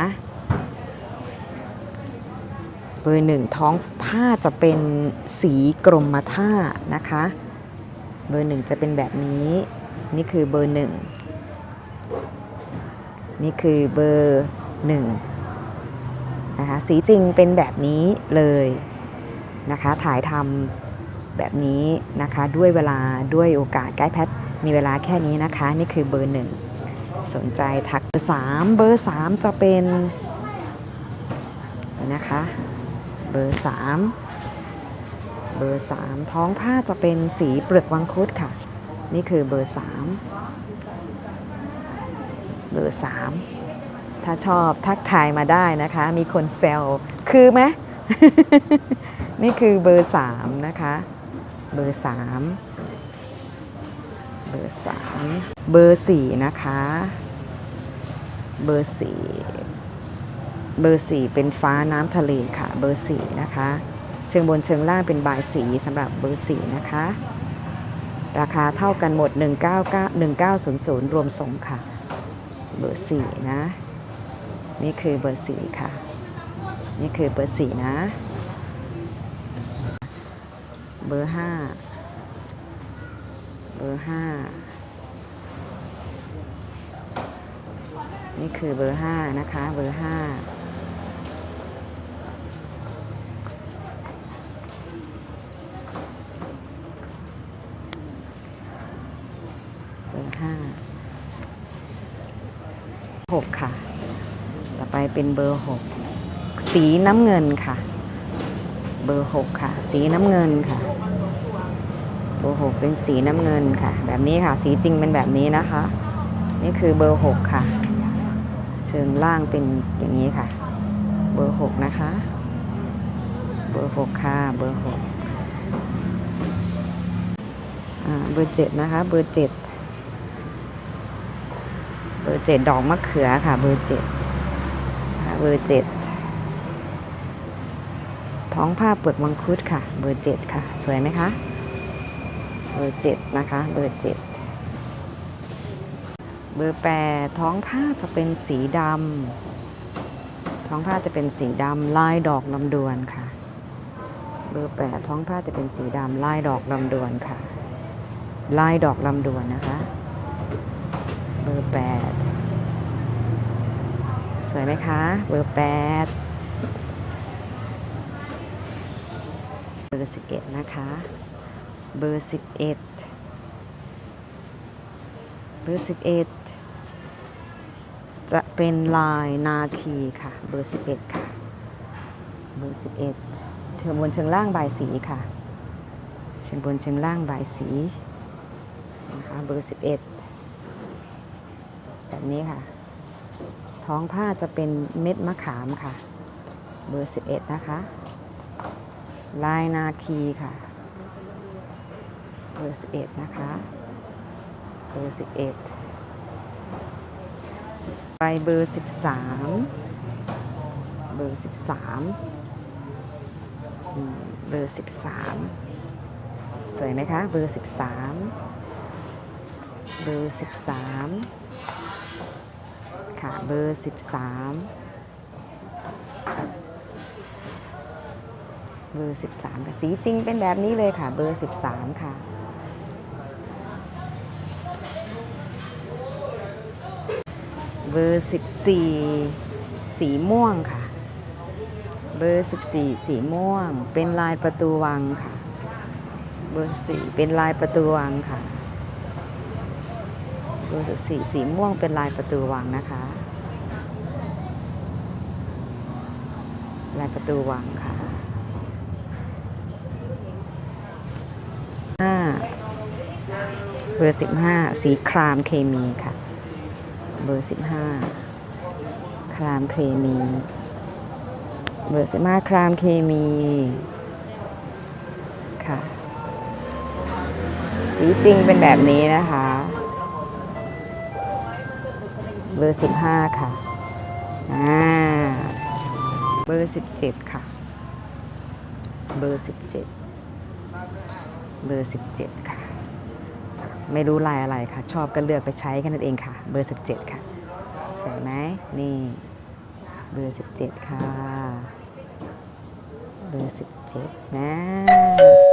นะเบอร์หนึ่งท้องผ้าจะเป็นสีกรมท่านะคะ เบอร์หนึ่งจะเป็นแบบนี้ นี่คือเบอร์หนึ่งนี่คือเบอร์หนึ่งนะคะสีจริงเป็นแบบนี้เลยนะคะถ่ายทำแบบนี้นะคะด้วยเวลาด้วยโอกาสใกล้แพทมีเวลาแค่นี้นะคะ นี่คือเบอร์หนึ่ง สนใจทักเบอร์สามเบอร์สามจะเป็นนนะคะเบอร์สามเบอร์สามท้องผ้าจะเป็นสีเปลือกวังคุดค่ะ นี่คือเบอร์สามเบอร์สามถ้าชอบทักทายมาได้นะคะ มีคนแซวคือไหมนี่คือเบอร์สามนะคะ เบอร์สามเบอร์สามเบอร์สี่นะคะ เบอร์สี่เบอร์สี่เป็นฟ้าน้ำทะเลค่ะ เบอร์สี่นะคะ เชิงบนเชิงล่างเป็นบายสีสำหรับเบอร์สี่นะคะ ราคาเท่ากันหมด 199 1900 รวมส่งค่ะ เบอร์สี่นะ นี่คือเบอร์สี่ค่ะ นี่คือเบอร์สี่นะ เบอร์ห้าเบอร์ห้า นี่คือเบอร์5นะคะเบอร์5เบอร์5 6ค่ะ ต่อไปเป็นเบอร์6สีน้ำเงินค่ะ เบอร์6ค่ะ สีน้ำเงินค่ะเบอร์6เป็นสีน้ำเงินค่ะ แบบนี้ค่ะ สีจริงเป็นแบบนี้นะคะ นี่คือเบอร์6ค่ะ เชิงล่างเป็นอย่างนี้ค่ะ เบอร์6นะคะ เบอร์6ค่ะ เบอร์6อ่าเบอร์7นะคะ เบอร์7เบอร์7ดดอกมะเขือค่ะ เบอร์7นะคะเบอร์7ท้องผ้าเปลือกมังคุดค่ะ เบอร์7ค่ะ สวยไหมคะ เบอร์7นะคะ เบอร์7 เบอร์แปดท้องผ้าจะเป็นสีดำท้องผ้าจะเป็นสีดำลายดอกลำดวนค่ะ เบอร์แปดท้องผ้าจะเป็นสีดำลายดอกลำดวนค่ะ ลายดอกลำดวนนะคะ เบอร์แปดสวยไหมคะ เบอร์แปดเบอร์สิบเอ็ดนะคะ เบอร์สิบเอ็ด เบอร์11 จะเป็นลายนาคีค่ะ เบอร์ 11 ค่ะ เบอร์ 11 เชิงบนเชิงล่างบายสีค่ะ เชิงบนเชิงล่างบายสีนะคะเบอร์ 11 แบบนี้ค่ะ ท้องผ้าจะเป็นเม็ดมะขามค่ะ เบอร์ 11 นะคะ ลายนาคีค่ะ เบอร์ 11 นะคะ เบอร์11ไปเบอร์13เบอร์13อืมเบอร์13สวยไหมคะ เบอร์13เบอร์13ค่ะเบอร์13เบอร์ 13 ค่ะ สีจริงเป็นแบบนี้เลยค่ะ เบอร์ 13 ค่ะ เบอร์ 14 สีม่วงค่ะ เบอร์ 14 สีม่วง เป็นลายประตูวังค่ะ เบอร์4เป็นลายประตูวังค่ะ เบอร์ 14 สีม่วงเป็นลายประตูวังนะคะ ลายประตูวังค่ะห้าเบอร์ 15 สีครามเคมีค่ะ เบอร์ 15ครามเคมี เบอร์ 15ครามเคมี ค่ะ สีจริงเป็นแบบนี้นะคะ เบอร์ 15 ค่ะ อ่า เบอร์ 17 ค่ะ เบอร์ 17 เบอร์ 17 ค่ะ ไม่รู้ลายอะไรค่ะ ชอบก็เลือกไปใช้แค่นั้นเองค่ะ เบอร์ 17 ค่ะสวยไหมนี่ เบอร์ 17 ค่ะ เบอร์ 17 นะ